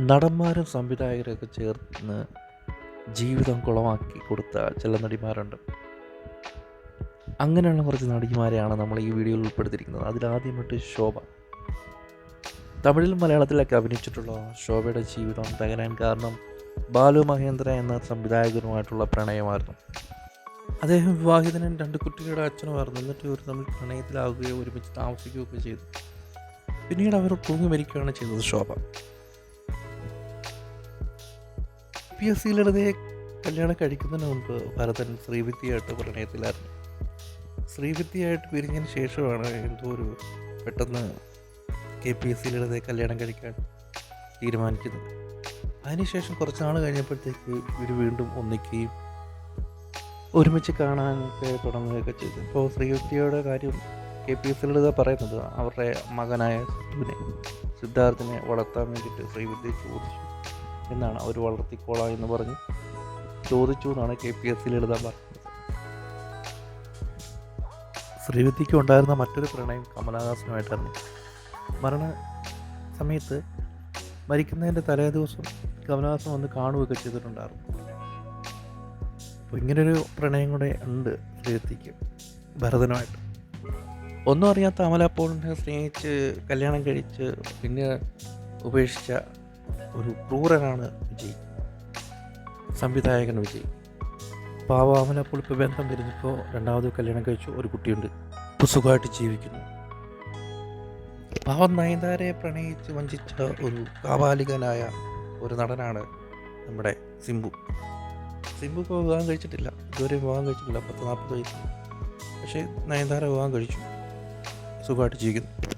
നടന്മാരും സംവിധായകരൊക്കെ ചേർന്ന് ജീവിതം കുളമാക്കി കൊടുത്ത ചില നടിമാരുണ്ട്. അങ്ങനെയുള്ള കുറച്ച് നടിമാരെയാണ് നമ്മൾ ഈ വീഡിയോയിൽ ഉൾപ്പെടുത്തിയിരിക്കുന്നത്. അതിലാദ്യമായിട്ട് ശോഭ. തമിഴിലും മലയാളത്തിലൊക്കെ അഭിനയിച്ചിട്ടുള്ള ശോഭയുടെ ജീവിതം തകരാൻ കാരണം ബാലു മഹേന്ദ്ര എന്ന സംവിധായകനുമായിട്ടുള്ള പ്രണയമായിരുന്നു. അദ്ദേഹം വിവാഹിതനും രണ്ട് കുട്ടികളുടെ അച്ഛനുമായിരുന്നു. എന്നിട്ട് ഇവർ തമ്മിൽ പ്രണയത്തിലാവുകയോ ഒരുമിച്ച് താമസിക്കുകയൊക്കെ ചെയ്തു. പിന്നീട് അവർ തൂങ്ങി മരിക്കുകയാണ് ചെയ്തത് ശോഭ. പി എസ് സിയിലെടുതയെ കല്യാണം കഴിക്കുന്നതിന് മുമ്പ് ഭരതൻ ശ്രീവിദ്യയായിട്ട് പ്രണയത്തിലായിരുന്നു ശ്രീവിദ്യയായിട്ട് പിരിഞ്ഞതിന് ശേഷമാണ് എന്തോ ഒരു പെട്ടെന്ന് കെ പി എസ് സിയിലെടുതയെ കല്യാണം കഴിക്കാൻ തീരുമാനിക്കുന്നത്. അതിനുശേഷം കുറച്ച് നാൾ കഴിഞ്ഞപ്പോഴത്തേക്ക് ഇവർ വീണ്ടും ഒന്നിക്കുകയും ഒരുമിച്ച് കാണാനൊക്കെ തുടങ്ങുകയൊക്കെ ചെയ്തു. ഇപ്പോൾ ശ്രീവിദ്യയുടെ കാര്യം കെ പി എസ് ലളിത പറയുന്നത്. അവരുടെ മകനായ സിദ്ധുവിനെ സിദ്ധാർത്ഥിനെ വളർത്താൻ വേണ്ടിയിട്ട് ശ്രീവിദ്യ ചോദിച്ചു. എന്നാണ് അവർ വളർത്തിക്കോളാം എന്ന് പറഞ്ഞ് ചോദിച്ചു എന്നാണ് K P S C Lalitha പറഞ്ഞത്. ശ്രീവിദ്യയ്ക്ക് ഉണ്ടായിരുന്ന മറ്റൊരു പ്രണയം കമലഹാസനുമായിട്ടായിരുന്നു മരണ സമയത്ത് മരിക്കുന്നതിന്റെ തലേ ദിവസം കമലഹാസൻ വന്ന് കാണുകയൊക്കെ ചെയ്തിട്ടുണ്ടായിരുന്നു. അപ്പോൾ ഇങ്ങനൊരു പ്രണയം കൂടെ ഉണ്ട് ശ്രീവിദ്യയ്ക്ക് ഭരതനുമായിട്ട്. ഒന്നും അറിയാത്ത അമല പോളിനെ സ്നേഹിച്ച് കല്യാണം കഴിച്ച് പിന്നെ ഉപേക്ഷിച്ച ഒരു ക്രൂരനാണ് വിജയ്. സംവിധായകൻ വിജയ്. പാവാമന പുളിപ്പ് ബന്ധം വരുന്നിപ്പോൾ രണ്ടാമത് കല്യാണം കഴിച്ചു ഒരു കുട്ടിയുണ്ട്. സുഖമായിട്ട് ജീവിക്കുന്നു. പാവം നയൻതാരയെ പ്രണയിച്ച് വഞ്ചിച്ച ഒരു കാവാലികനായ ഒരു നടനാണ് നമ്മുടെ സിംബു. സിംബു ഇപ്പോൾ വിവാഹം കഴിച്ചിട്ടില്ല. ഇതുവരെ വിവാഹം കഴിച്ചിട്ടില്ല. പത്ത് നാൽപ്പത് വയസ്സ്. പക്ഷേ നയൻതാര വിവാഹം കഴിച്ചു. സുഖമായിട്ട് ജീവിക്കുന്നു.